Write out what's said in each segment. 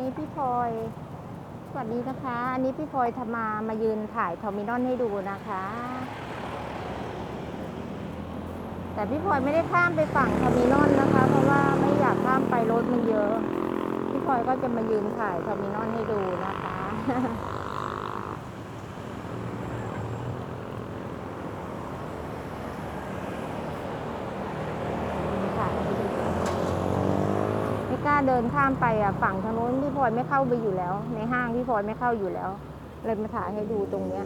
นี้พี่พลอย สวัสดีนะคะ อันนี้พี่พลอยทำมามายืนถ่ายทอร์มินอลให้ดูนะคะ แต่พี่พลอยไม่ได้ข้ามไปฝั่งทอร์มินอลนะคะ เพราะว่าไม่อยากข้ามไปรถมันเยอะ พี่พลอยก็จะมายืนถ่ายทอร์มินอลให้ดูนะคะไม่กล้า เดินข้ามไปอะฝั่งทางโน้นพี่พลอยไม่เข้าไปอยู่แล้ว ในห้างพี่พลอยไม่เข้าอยู่แล้ว เลยมาถ่ายให้ดูตรงเนี้ย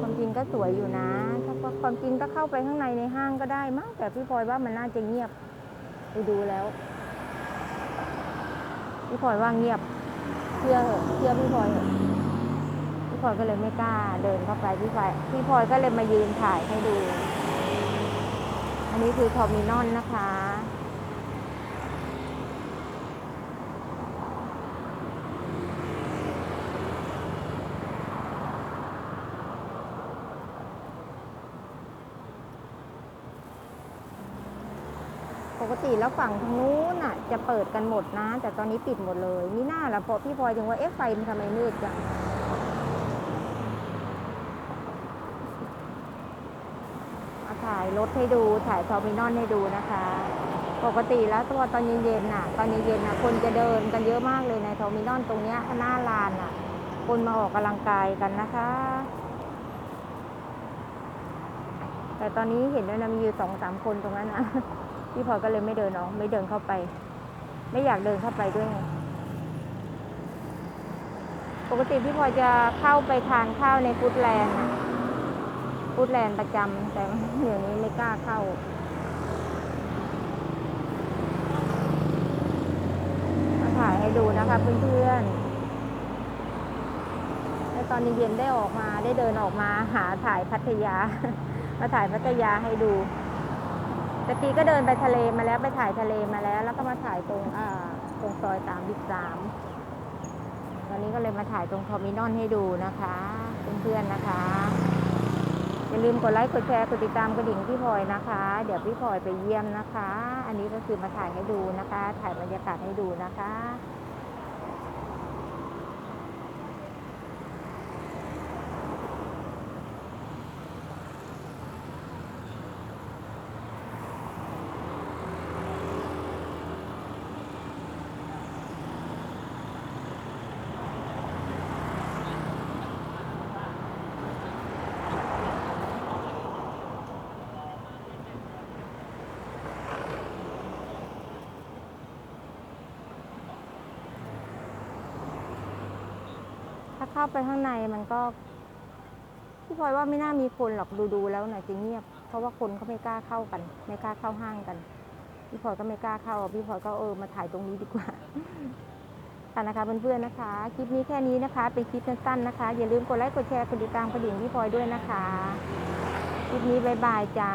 ความจริงก็สวยอยู่นะถ้าความจริงก็เข้าไปข้างในในห้างก็ได้มั้งแต่พี่พลอยว่ามันน่าจะเงียบไปดูแล้วพี่พลอยว่าเงียบเชื่อเหอะเชื่อพี่พลอยเหอะพี่พลอยก็เลยไม่กล้าเดินเข้าไปพี่พลอยพี่พลอยก็เลยมายืนถ่ายให้ดู อันนี้คือทอร์มินอลนะคะ ปกติแล้วฝั่งทางนู้นน่ะ จะเปิดกันหมดนะ แต่ตอนนี้ปิดหมดเลยนี่หน้าละเพราะพี่พลอยถึงว่าเอ๊ะไฟมันทำไมมืดจังมา ถ่ายรถให้ดูถ่ายทอร์มินอลให้ดูนะคะ ปกติแล้วตัวตอนเย็นๆน่ะ ตอนเย็นๆน่ะ คนจะเดินกันเยอะมากเลยในทอร์มินอลตรงเนี้ยหน้าลานน่ะ คนมาออกกำลังกายกันนะคะ แต่ตอนนี้เห็นด้วยนะมีอยู่สองสามคนตรงนั้นนะพี่พอก็เลยไม่เดินออกไม่เดินเข้าไป ไม่อยากเดินเข้าไปด้วยไงปกติพี่พอจะเข้าไปทานข้าวในฟูดแลนด์นะ ฟูดแลนประจำแต่เดี๋ยวนี้ไม่กล้าเข้ามาถ่ายให้ดูนะคะเพื่อนๆแล้วตอนเย็นๆได้ออกมาได้เดินออกมาหาถ่ายพัทยา มาถ่ายพัทยาให้ดูแต่ปีก็เดินไปทะเลมาแล้วไปถ่ายทะเลมาแล้ว แล้วก็มาถ่ายตรงอ่าตรงซอยสามบิสามตอนนี้ก็เลยมาถ่ายตรงทอมินอลให้ดูนะคะ เพื่อนๆนะคะ ลืมกดไลค์กดแชร์กดติดตามกระดิ่งพี่พลอยนะคะ เดี๋ยวพี่พลอยไปเยี่ยมนะคะ อันนี้ก็คือมาถ่ายให้ดูนะคะ ถ่ายบรรยากาศให้ดูนะคะ ถ้าเข้าไปข้างในมันก็พี่พลอยว่าไม่น่ามีคนหรอกดูๆแล้วหน่ะจะเงียบ เพราะว่าคนเขาไม่กล้าเข้ากัน ไม่กล้าเข้าห้างกัน พี่พลอยก็ไม่กล้าเข้าพี่พลอยก็เออมาถ่ายตรงนี้ดีกว่าค่ะนะคะเพื่อนๆนะคะ คลิปนี้แค่นี้นะคะ เป็นคลิปสั้นๆนะคะ อย่าลืมกดไลค์กดแชร์กดติดตามกระดิ่งพี่พลอยด้วยนะคะ คลิปนี้บายบายจ้า